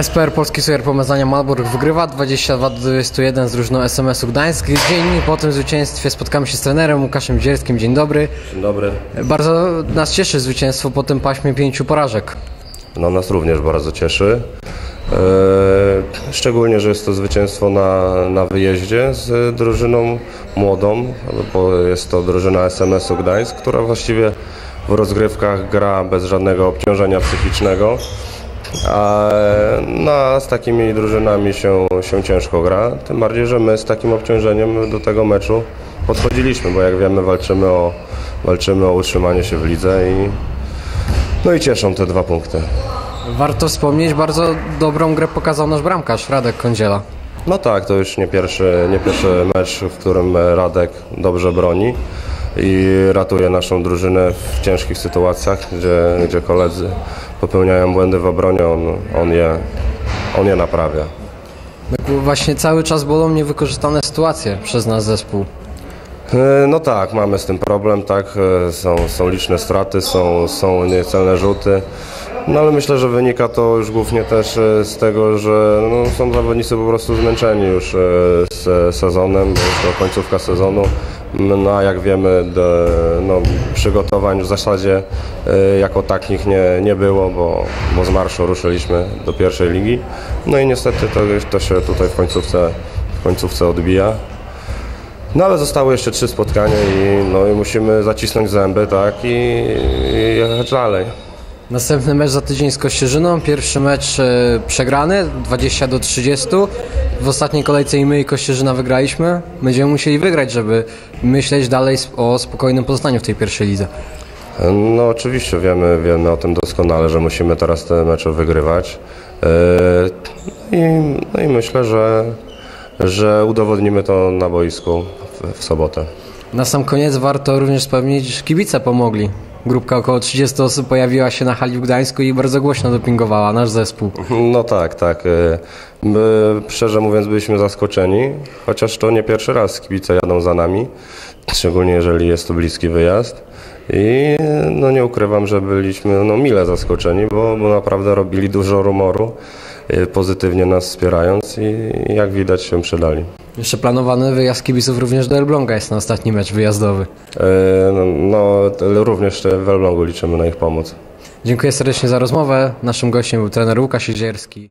SPR Polski Super Pomazania Malbork wygrywa 22 do 21 z drużyną SMS-u Gdańsk. Dzień po tym zwycięstwie spotkamy się z trenerem Łukaszem Dzierskim. Dzień dobry. Dzień dobry. Bardzo nas cieszy zwycięstwo po tym paśmie pięciu porażek. No nas również bardzo cieszy. E, szczególnie, że jest to zwycięstwo na, na wyjeździe z drużyną młodą, bo jest to drużyna SMS-u Gdańsk, która właściwie w rozgrywkach gra bez żadnego obciążenia psychicznego. A no, z takimi drużynami się, się ciężko gra, tym bardziej, że my z takim obciążeniem do tego meczu podchodziliśmy, bo jak wiemy walczymy o, walczymy o utrzymanie się w lidze i no i cieszą te dwa punkty. Warto wspomnieć, bardzo dobrą grę pokazał nasz bramkarz Radek Kądziela. No tak, to już nie pierwszy, nie pierwszy mecz, w którym Radek dobrze broni i ratuje naszą drużynę w ciężkich sytuacjach, gdzie, gdzie koledzy popełniają błędy w obronie, on, on, je, on je naprawia. Właśnie cały czas bolą niewykorzystane sytuacje przez nasz zespół. E, No tak, mamy z tym problem, tak, e, są, są liczne straty, są, są niecelne rzuty, no ale myślę, że wynika to już głównie też e, z tego, że no, są zawodnicy po prostu zmęczeni już z sezonem, bo jest to końcówka sezonu, no a jak wiemy, do, no, przygotowań w zasadzie e, jako takich nie, nie było, bo, bo z marszu ruszyliśmy do pierwszej ligi, no i niestety to, to się tutaj w końcówce, w końcówce odbija. No ale zostały jeszcze trzy spotkania i, no, i musimy zacisnąć zęby, tak, i, i jechać dalej. Następny mecz za tydzień z Kościerzyną. Pierwszy mecz e, przegrany, 20 do 30. W ostatniej kolejce i my i Kościerzyna wygraliśmy. Będziemy musieli wygrać, żeby myśleć dalej o spokojnym pozostaniu w tej pierwszej lidze. No oczywiście wiemy, wiemy o tym doskonale, że musimy teraz te mecze wygrywać. Yy, I, no i myślę, że, że udowodnimy to na boisku w, w sobotę. Na sam koniec warto również wspomnieć, że kibice pomogli. Grupka około 30 osób pojawiła się na hali w Gdańsku i bardzo głośno dopingowała nasz zespół. No tak, tak. Yy, My, szczerze mówiąc, byliśmy zaskoczeni, chociaż to nie pierwszy raz kibice jadą za nami, szczególnie jeżeli jest to bliski wyjazd. I no nie ukrywam, że byliśmy no, mile zaskoczeni, bo, bo naprawdę robili dużo rumoru, yy, pozytywnie nas wspierając i jak widać się przydali. Jeszcze planowany wyjazd kibiców również do Elbląga jest na ostatni mecz wyjazdowy. Yy, No, no również w Elblągu liczymy na ich pomoc. Dziękuję serdecznie za rozmowę. Naszym gościem był trener Łukasz Izierski.